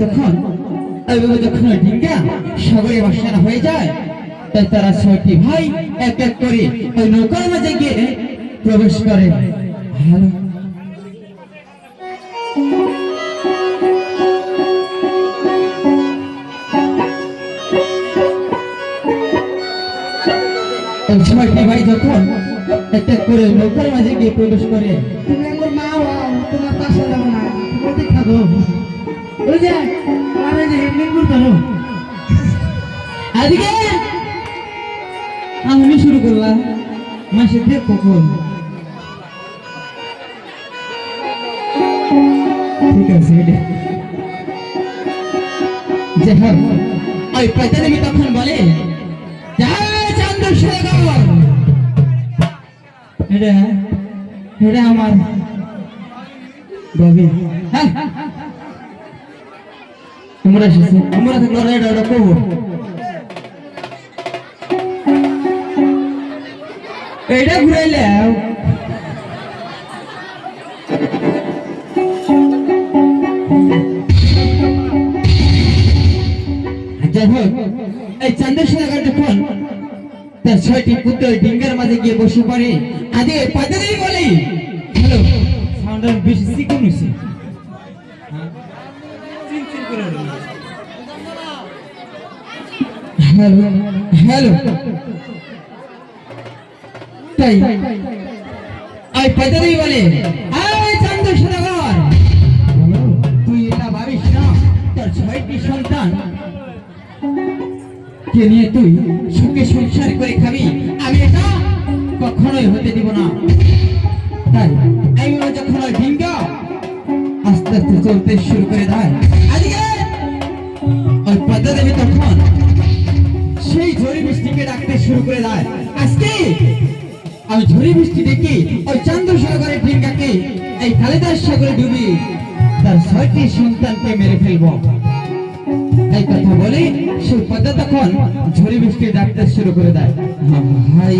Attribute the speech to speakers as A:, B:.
A: এইভাবে যখন ডিঙ্গা সাগরে বাসানো হয়ে যায়। তাই তারা ছয়টি ভাই এক এক করে ওই নৌকার মাঝে গিয়ে প্রবেশ করে। ছয়টি ভাই যখন এক এক করে নৌকার মাঝে গিয়ে প্রবেশ করে,
B: তুমি আমার মা, তোমার পাশে যাব না, তুমি দো ওই
A: আমি শুরু করলাম মাসের দিয়ে কখন? ঠিক আছে এটা যে হ্যাঁ ওই পয়তাদেবী তখন বলে এটা এটা আমার ববি। হ্যাঁ তোমরা এসেছ। তোমরা থাকলে এটা ওটা করব। এইটা ঘুরাইলে যাই হোক এই চন্দ্রশেখর যখন তার ছয়টি পুত্র ডিঙ্গার মাঝে গিয়ে বসে পড়ে। আজকে পাতাদেরই হ্যালো। সাউন্ড বেশি সিকুন হ্যালো হ্যালো। তাই আই পাতাদেরই বলে? আয় চন্দ্রশেখর, তুই এটা ভাবিস না? তোর ছয়টি সন্তান। কে নিয়ে তুই সুখে সংসার করে খাবি? আমি এটা কখনোই হতে দিব না। তাই আমি যখন ওই ভিঙ্গা, আস্তে আস্তে চলতে শুরু করে দেয়। আজকে ওই পদ্মা তখন ঝড়ি বৃষ্টিকে ডাকতে শুরু করে দেয়। আজকে আমি ঝড়ি বৃষ্টি দেখি ওই চন্দ্র সাগরের ভিঙ্গাকে এই কালিদাস সাগরে ডুবি তার ছয়টি সন্তানকে মেরে ফেলব। এই কথা বলে সেই পদ্মা তখন ঝড়ি বৃষ্টি ডাকতে শুরু করে দেয়। ভাই